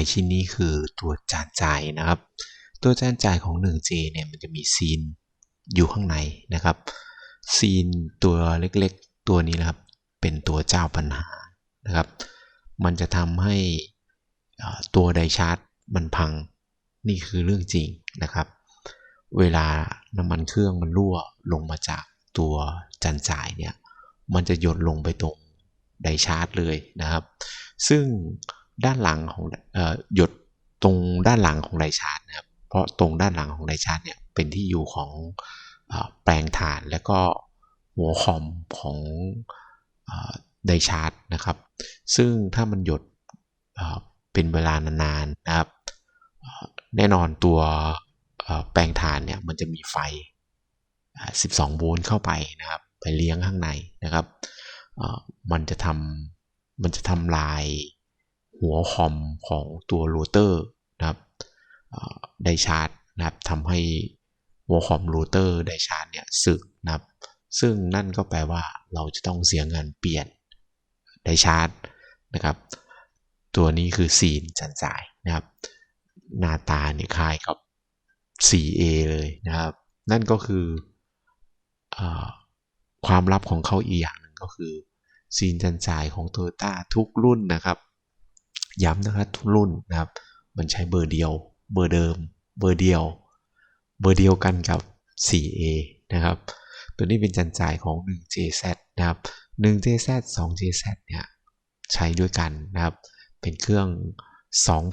ายชิ้นนี้คือตัวจานจ่ายนะครับ ตัวจานจ่ายของ 1J เนี่ยมันจะมีซีนอยู่ข้างในนะครับ ซีนตัวเล็กๆ ตัวนี้นะครับ เป็นตัวเจ้าปัญหานะครับ มันจะทำให้ตัวไดชาร์จมันพังนี่คือเรื่องจริงนะครับ เวลาน้ำมันเครื่องมันรั่วลงมาจากตัวจานจ่ายเนี่ย มันจะหยดลงไปตรงไดชาร์จเลยนะครับ ซึ่ง ด้านหลังของหยดตรงด้านหลังของไดชาร์จนะครับ เพราะตรงด้านหลังของไดชาร์จเนี่ยเป็นที่อยู่ของแปลงฐานและก็หัวคอมของไดชาร์จนะครับ ซึ่งถ้ามันหยดเป็นเวลานานๆนะครับ แน่นอนตัวแปลงฐานเนี่ยมันจะมีไฟ 12 โวลต์เข้าไปนะครับ ไปเลี้ยงข้างในนะครับ มันจะทำมันจะทำลาย หัวคอมของตัวโรเตอร์นะครับไดชาร์จนะครับทำให้หัวคอมโรเตอร์ไดชาร์จเนี่ยสึกนะครับ ซึ่งนั่นก็แปลว่าเราจะต้องเสียเงินเปลี่ยนไดชาร์จนะครับ ตัวนี้คือซีนจันจ่ายนะครับ หน้าตาเนี่ยคล้ายกับ 4A เลยนะครับ นั่นก็คืออความลับของเขาอีกอย่างหนึ่งก็คือซีนจันจ่ายของ t o y ต้าทุกรุ่นนะครับ ย้ำนะครับทุกรุ่นนะครับ มันใช้เบอร์เดียว เบอร์เดิม เบอร์เดียว เบอร์เดียวกันกับ 4A นะครับ ตัวนี้เป็นจันจ่ายของ 1JZ นะครับ 1JZ 2JZ เนี่ยใช้ด้วยกันนะครับ เป็นเครื่อง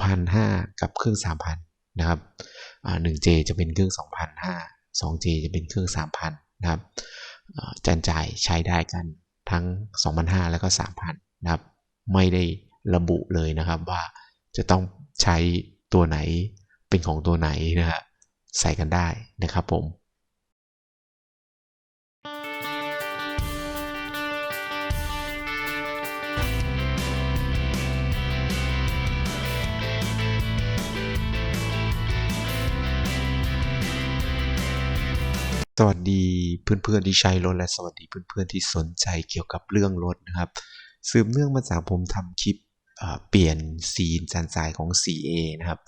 2,005 กับเครื่อง 3,000 นะครับ 1J จะเป็นเครื่อง 2,005 2J จะเป็นเครื่อง 3,000 นะครับจันจ่ายใช้ได้กันทั้ง 2,500 แล้วก็ 3,000 นะครับ ไม่ได้ ระบุเลยนะครับว่าจะต้องใช้ตัวไหนเป็นของตัวไหนนะฮะใส่กันได้นะครับผมสวัสดีเพื่อนๆที่ใช้รถและสวัสดีเพื่อนๆที่สนใจเกี่ยวกับเรื่องรถนะครับ สืบเนื่องมาจากผมทำคลิป เปลี่ยนซีนจันสายของ 4A นะครับ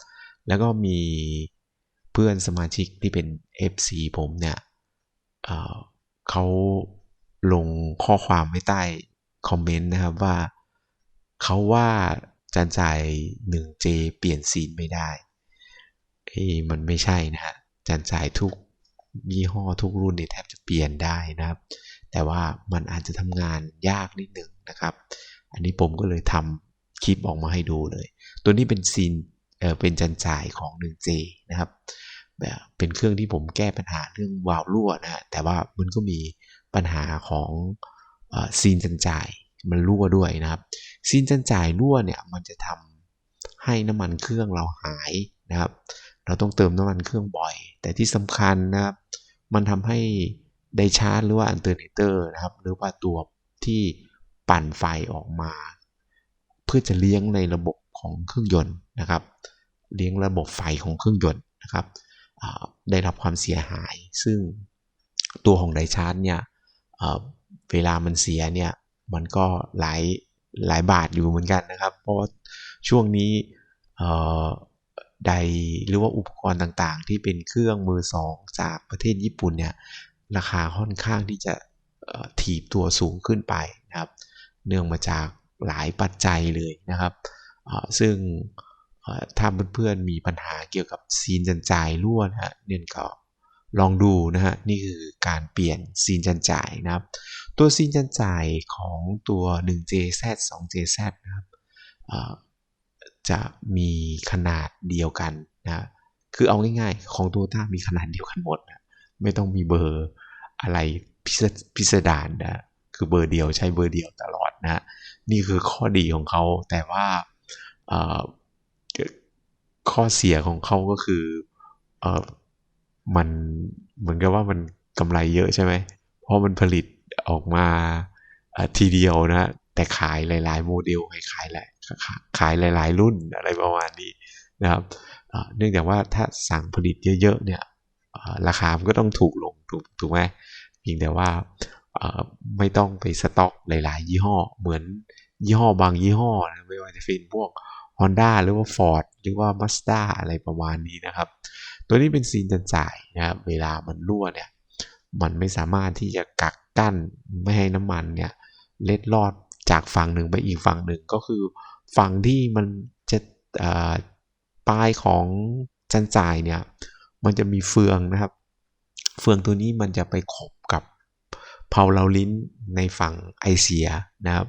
แล้วก็มีเพื่อนสมาชิกที่เป็น FC ผมเนี่ยเขาลงข้อความไว้ใต้คอมเมนต์นะครับว่าเขาว่าจันจาย 1J เปลี่ยนซีนไม่ได้เอ้มันไม่ใช่นะฮะจันจายทุกยี่ห้อทุกรุ่นเนี่ยแทบจะเปลี่ยนได้นะครับ แต่ว่ามันอาจจะทำงานยากนิดหนึ่งนะครับ อันนี้ผมก็เลยทำ ลิปออกมาให้ดูเลย ตัวนี้เป็นซีนเออเป็นจันจ่ายของ 1J นะครับแบบเป็นเครื่องที่ผมแก้ปัญหาเรื่องวาล์วรั่วนะแต่ว่ามันก็มีปัญหาของซีนจันจ่ายมันรั่วด้วยนะครับ ซีนจันจ่ายรั่วเนี่ยมันจะทำให้น้ำมันเครื่องเราหายนะครับ เราต้องเติมน้ำมันเครื่องบ่อย แต่ที่สำคัญนะครับ มันทำให้ไดชาร์จหรือว่าอันเตอร์เนเตอร์นะครับ หรือว่าตัวที่ปั่นไฟออกมา เพื่อจะเลี้ยงในระบบของเครื่องยนต์นะครับ เลี้ยงระบบไฟของเครื่องยนต์นะครับได้รับความเสียหาย ซึ่งตัวของไดชาร์จเนี่ยเวลามันเสียเนี่ยมันก็หลายหลายบาทอยู่เหมือนกันนะครับ เพราะว่าช่วงนี้ใดหรือว่าอุปกรณ์ต่างๆ ที่เป็นเครื่องมือสองจากประเทศญี่ปุ่นเนี่ยราคาค่อนข้างที่จะถีบตัวสูงขึ้นไปนะครับ เนื่องมาจาก หลายปัจจัยเลยนะครับ ซึ่งถ้าเพื่อนๆมีปัญหาเกี่ยวกับซีนจันจ่ายรั่วนะฮะเนี่ยก็ลองดูนะฮะนี่คือการเปลี่ยนซีนจันจ่ายนะครับ ตัวซีนจันจ่ายของตัว 1JZ 2JZ นะครับจะมีขนาดเดียวกันนะคือเอาง่ายๆ ของตัวต้ามีขนาดเดียวกันหมดนะไม่ต้องมีเบอร์อะไรพิสดารนะคือเบอร์เดียวใช้เบอร์เดียวตลอด นะนี่คือข้อดีของเขา แต่ว่าข้อเสียของเขาก็คืออมันเหมือนกับว่ามันกำไรเยอะใช่ไหมเพราะมันผลิตออกมาทีเดียวนะ แต่ขายหลาย ๆ โมเดลขายหลายขายหลาย ๆ รุ่นอะไรประมาณนี้นะครับเนื่องจากว่าถ้าสั่งผลิตเยอะ ๆ เนี่ยราคามันก็ต้องถูกลงถูกถูกไหมเพียงแต่ว่า ไม่ต้องไปสต็อกหลาย ๆ ยี่ห้อ เหมือนยี่ห้อบางยี่ห้อนะไม่ว่าจะเป็นพวก Honda หรือว่า Ford หรือว่า Mazda อะไรประมาณนี้นะครับ ตัวนี้เป็นซีนจันจ่ายนะครับ เวลามันรั่วเนี่ย มันไม่สามารถที่จะกักกั้นไม่ให้น้ำมันเนี่ยเล็ดลอดจากฝั่งหนึ่งไปอีกฝั่งหนึ่งก็คือฝั่งที่มันจะปลายของจันจ่ายเนี่ย มันจะมีเฟืองนะครับ เฟืองตัวนี้มันจะไปขบกับ เพาเลาลิ้นในฝั่งไอเสียนะครับ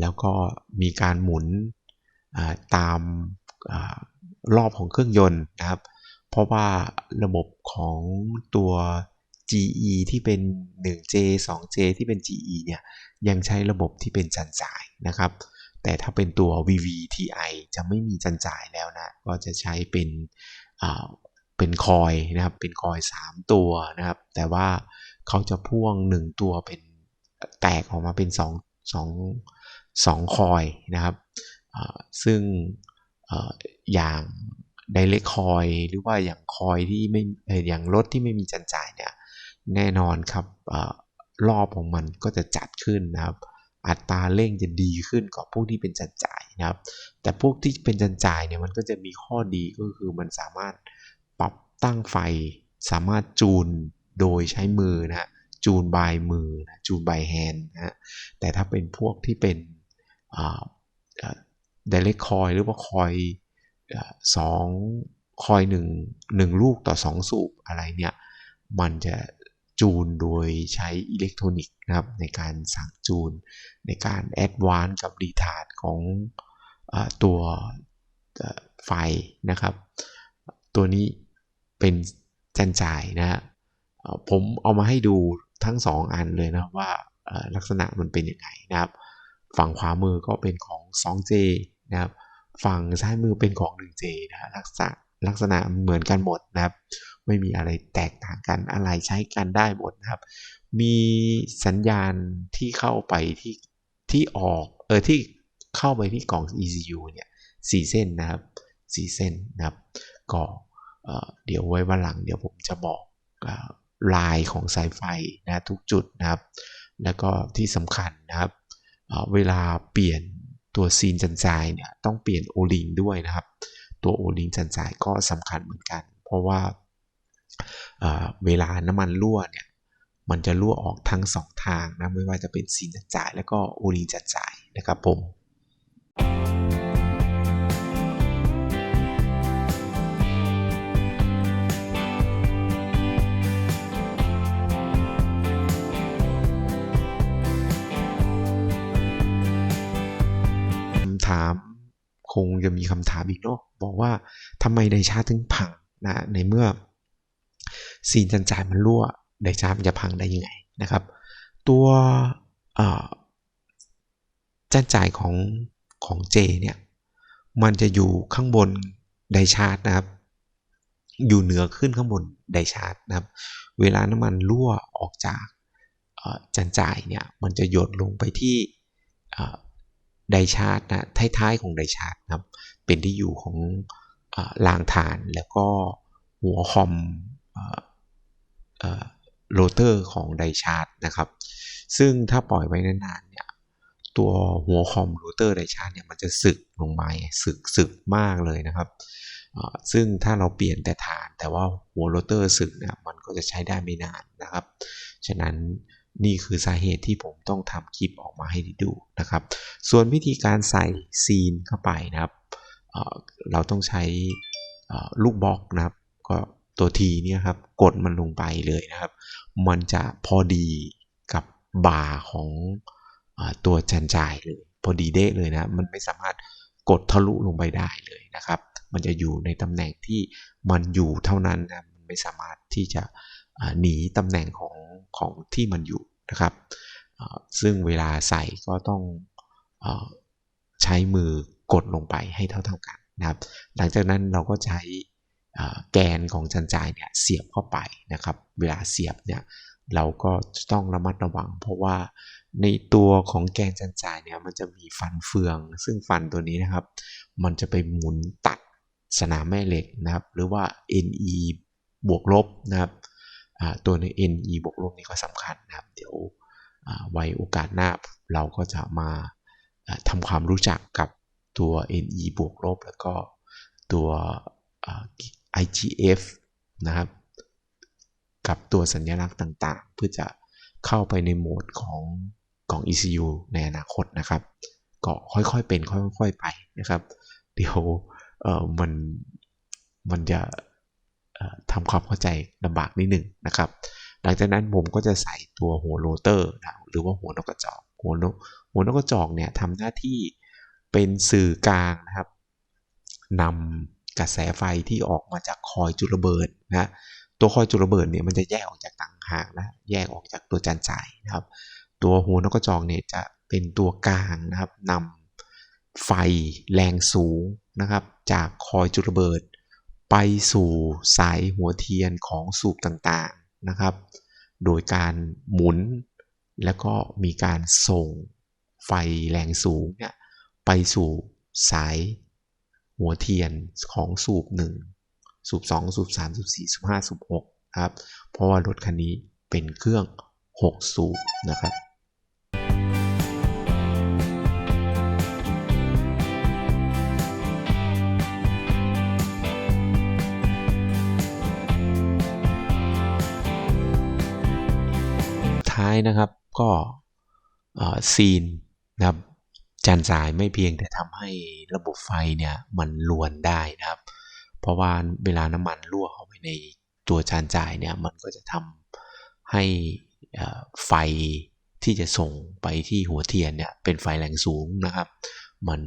แล้วก็มีการหมุนตามรอบของเครื่องยนต์นะครับ เพราะว่าระบบของตัว GE ที่เป็น 1J 2J ที่เป็น GE เนี่ยยังใช้ระบบที่เป็นจันจ่ายนะครับ แต่ถ้าเป็นตัว VVTi จะไม่มีจันจ่ายแล้วนะ ก็จะใช้เป็นเป็นคอยนะครับ เป็นคอย 3 ตัวนะครับ แต่ว่า เขาจะพ่วง1ตัวเป็นแตกออกมาเป็น2 2 2คอยนะครับ ซึ่งอย่าง direct คอยหรือว่าอย่างคอยที่ไม่อย่างรถที่ไม่มีจันจ่ายเนี่ยแน่นอนครับรอบของมันก็จะจัดขึ้นนะครับ อัตราเร่งจะดีขึ้นกว่าพวกที่เป็นจันจ่ายนะครับ แต่พวกที่เป็นจันจ่ายเนี่ยมันก็จะมีข้อดีก็คือมันสามารถปรับตั้งไฟ สามารถจูน โดยใช้มือนะจูนบายมือนะจูนบายแฮนด์นะแต่ถ้าเป็นพวกที่เป็นเดเรกคอยหรือว่าคอยสองคอยหนึ่งหนึ่งลูกต่อสองสูบอะไรเนี่ย มันจะจูนโดยใช้อิเล็กทรอนิกส์นะครับในการสั่งจูนในการแอดวานซ์กับรีทาร์ดของอตัวไฟนะครับ ตัวนี้เป็นจันจ่ายนะฮะ ผมเอามาให้ดูทั้ง 2 อันเลยนะว่าลักษณะมันเป็นยังไงนะครับ ฝั่งขวามือก็เป็นของ 2J นะครับ ฝั่งซ้ายมือเป็นของ 1J นะลักษณะลักษณะเหมือนกันหมดนะครับ ไม่มีอะไรแตกต่างกันอะไรใช้กันได้หมดนะครับ มีสัญญาณที่เข้าไปที่ที่ออกเออที่เข้าไปที่กล่อง ECU เนี่ยสี่เส้นนะครับสี่เส้นนะครับ ก็เดี๋ยวไว้วันหลังเดี๋ยวผมจะบอก ลายของสายไฟนะทุกจุดนะครับ แล้วก็ที่สำคัญนะครับเวลาเปลี่ยนตัวซีนจันจายเนี่ยต้องเปลี่ยนโอลิงด้วยนะครับ ตัวโอลิงจันจายก็สำคัญเหมือนกัน เพราะว่าเวลาน้ำมันรั่วเนี่ยมันจะรั่วออกทั้งสองทางนะไม่ว่าจะเป็นซีนจันจาย แล้วก็โอลิงจันจายนะครับผม ถาม คงจะมีคำถามอีกเนาะบอกว่าทำไมไดชาร์ถึงพังนะในเมื่อซีนจันจ่ายมันรั่วไดชาร์มันจะพังได้ยังไงนะครับ ตัวจันจ่ายของของเจเนี่ยมันจะอยู่ข้างบนไดชาร์ตนะครับ อยู่เหนือขึ้นข้างบนไดชาร์ตนะครับ เวลาน้ำมันรั่วออกจากจันจ่ายเนี่ยมันจะหยดลงไปที่ ไดชาร์ตนะท้ายๆของไดชาร์ตนะครับ เป็นที่อยู่ของรางฐานแล้วก็หัวคอมโรเตอร์ของไดชาร์ตนะครับ ซึ่งถ้าปล่อยไว้นานๆเนี่ยตัวหัวคอมโรเตอร์ไดชาร์ตเนี่ยมันจะสึกลงมาสึกสึกมากเลยนะครับซึ่งถ้าเราเปลี่ยนแต่ฐานแต่ว่าหัวโรเตอร์สึกเนี่ยมันก็จะใช้ได้ไม่นานนะครับ ฉะนั้น นี่คือสาเหตุที่ผมต้องทำคลิปออกมาให้ดูนะครับ ส่วนวิธีการใส่ซีนเข้าไปนะครับเเราต้องใช้ลูกบล็อกนะครับ ก็ตัวทีเนี่ยครับกดมันลงไปเลยนะครับ มันจะพอดีกับบาร์ของอตัวจันจายเลยพอดีเด้เลยนะ มันไม่สามารถกดทะลุลงไปได้เลยนะครับ มันจะอยู่ในตำแหน่งที่มันอยู่เท่านั้นนะ มันไม่สามารถที่จะหนีตำแหน่งของ ของที่มันอยู่นะครับ ซึ่งเวลาใส่ก็ต้องใช้มือกดลงไปให้เท่าๆกันนะครับ หลังจากนั้นเราก็ใช้แกนของจันจายเนี่ยเสียบเข้าไปนะครับ เวลาเสียบเนี่ยเราก็ต้องระมัดระวัง เพราะว่าในตัวของแกนจันจายเนี่ยมันจะมีฟันเฟือง ซึ่งฟันตัวนี้นะครับ มันจะไปหมุนตัดสนามแม่เหล็กนะครับ หรือว่า NE บวกลบนะครับ ตัวใน NE บวกลบนี่ก็สำคัญนะครับ เดี๋ยวไว้โอกาสหน้าเราก็จะมาทำความรู้จักกับตัว NE บวกลบแล้วก็ตัว IGF นะครับ กับตัวสัญลักษณ์ต่างๆ เพื่อจะเข้าไปในโหมดของกล่อง ECU ในอนาคตนะครับ ก็ค่อยๆเป็นค่อยๆไปนะครับ เดี๋ยวมันมันจะ ทำความเข้าใจลำบากนิดหนึ่งนะครับ หลังจากนั้นผมก็จะใส่ตัวหัวโรเตอร์นะหรือว่าหัวนกกระจอกหัวนกหัวนกกระจอกเนี่ยทำหน้าที่เป็นสื่อกลางนะครับนำกระแสไฟที่ออกมาจากคอยจุลระเบิดนะตัวคอยจุลระเบิดเนี่ยมันจะแยกออกจากต่างหากนะแยกออกจากตัวจานจ่ายนะครับ ตัวหัวนกกระจอกเนี่ยจะเป็นตัวกลางนะครับนำไฟแรงสูงนะครับ จากคอยจุลระเบิด ไปสู่สายหัวเทียนของสูบต่างๆนะครับ โดยการหมุนแล้วก็มีการส่งไฟแรงสูงเนี่ยไปสู่สายหัวเทียนของสูบ 1 สูบ 2 สูบ 3 สูบ 4 สูบ 5 สูบ6ครับ เพราะว่ารถคันนี้เป็นเครื่อง 6 สูบนะครับ นะครับ ก็ซีนนะครับจานสายไม่เพียงแต่ทำให้ระบบไฟเนี่ยมันลวนได้นะครับ เพราะว่าเวลาน้ำมันรั่วเข้าไปในตัวจานจ่ายเนี่ยมันก็จะทำให้ไฟที่จะส่งไปที่หัวเทียนเนี่ยเป็นไฟแรงสูงนะครับ มัน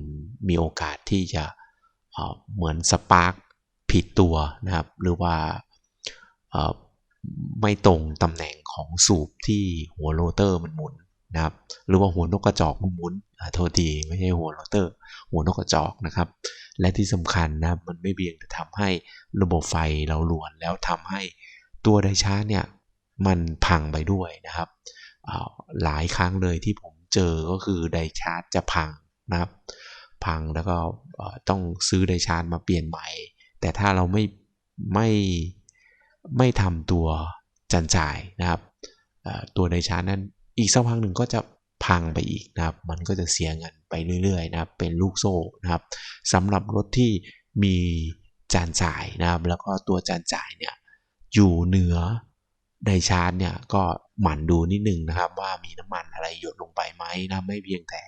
มีโอกาสที่จะเเหมือนสปาร์กผิดตัวนะครับ หรือว่า ไม่ตรงตำแหน่งของสูบที่หัวโรเตอร์มันหมุนนะครับ หรือว่าหัวนกกระจอกมันหมุนอ่าโทษทีไม่ใช่หัวโรเตอร์ หัวนกกระจอกนะครับ และที่สำคัญนะมันไม่เพียงแต่ทำให้ระบบไฟเราลวนแล้วทำให้ตัวไดชาร์เนี่ยมันพังไปด้วยนะครับอ่าหลายครั้งเลยที่ผมเจอก็คือไดชาร์จจะพังนะครับ พังแล้วก็ต้องซื้อไดชาร์จมาเปลี่ยนใหม่ แต่ถ้าเราไม่ไม่ไม่ทำตัว จันจ่ายนะครับตัวไดชาร์จนั้นอีกสักพักหนึ่งก็จะพังไปอีกนะครับ มันก็จะเสียเงินไปเรื่อยๆนะครับ เป็นลูกโซ่นะครับสำหรับรถที่มีจานจ่ายนะครับ แล้วก็ตัวจานจ่ายเนี่ยอยู่เหนือไดชาร์จเนี่ยก็หมั่นดูนิดนึงนะครับ ว่ามีน้ำมันอะไรหยดลงไปไหมนะไม่เพียงแต่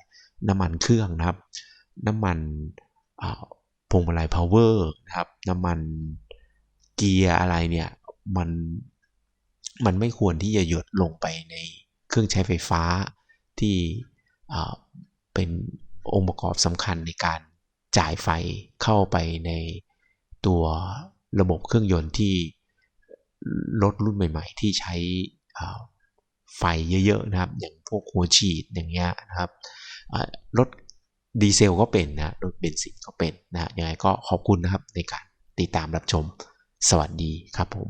น้ำมันเครื่องนะครับ น้ำมันพวงมาลัยพาวเวอร์นะครับ น้ำมันเกียร์อะไรเนี่ย มัน มันไม่ควรที่จะหยดลงไปในเครื่องใช้ไฟฟ้าที่เป็นองค์ประกอบสำคัญในการจ่ายไฟเข้าไปในตัวระบบเครื่องยนต์ที่รถรุ่นใหม่ ๆ ที่ใช้ไฟเยอะๆนะครับ อย่างพวกหัวฉีดอย่างเงี้ยนะครับรถดีเซลก็เป็นนะรถเบนซินก็เป็นนะยังไงก็ขอบคุณนะครับในการติดตามรับชมสวัสดีครับผม